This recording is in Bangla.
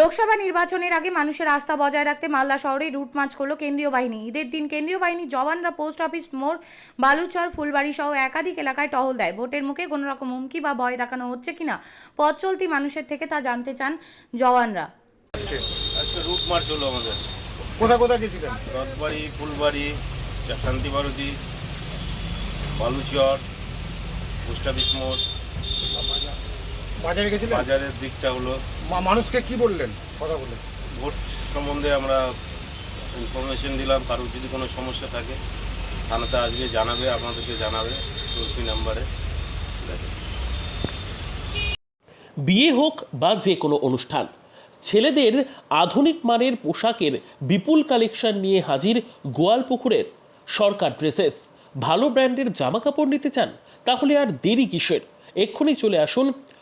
লোকসভা নির্বাচনের আগে মানুষের আস্থা বজায় রাখতে মালদা শহরে রুট মার্চ করল কেন্দ্রীয় বাহিনী। ঈদের দিন কেন্দ্রীয় বাহিনী জওয়ানরা পোস্ট অফিস মোড় বালুচর ফুলবাড়ি সহ একাধিক এলাকায় টহল দেয়। ভোটের মুখে কোনো রকম হুমকি বা ভয় দেখানো হচ্ছে কিনা? পথ চলতি মানুষের থেকে তা জানতে চান জওয়ানরা। আজকে আজকে রুট মার্চ হলো আমাদের। কোথায় কোথায় গেছিলেন? রথবাড়ি ফুলবাড়ি শান্তিভারতী বালুচর পোস্ট অফিস মোড়। বাজারে গেছিলেন বাজারের দিকটা হলো মা- মানুষকে কি বললেন? কথা বলে ভোট সম্বন্ধে আমরা ইনফরমেশন দিলাম কারোর যদি কোনো সমস্যা থাকে থানাতে আসবে জানাবে আপনাদেরকে জানাবে টোল ফ্রি নাম্বারে। বিয়ে হোক বা যে কোনো অনুষ্ঠান ছেলেদের আধুনিক মানের পোশাকের বিপুল কালেকশন নিয়ে হাজির গোয়ালপুকুরের সরকার ড্রেসেস ভালো ব্র্যান্ডের জামা কাপড় নিতে চান তাহলে আর দেরি কিসের? এক্ষুনি চলে আসুন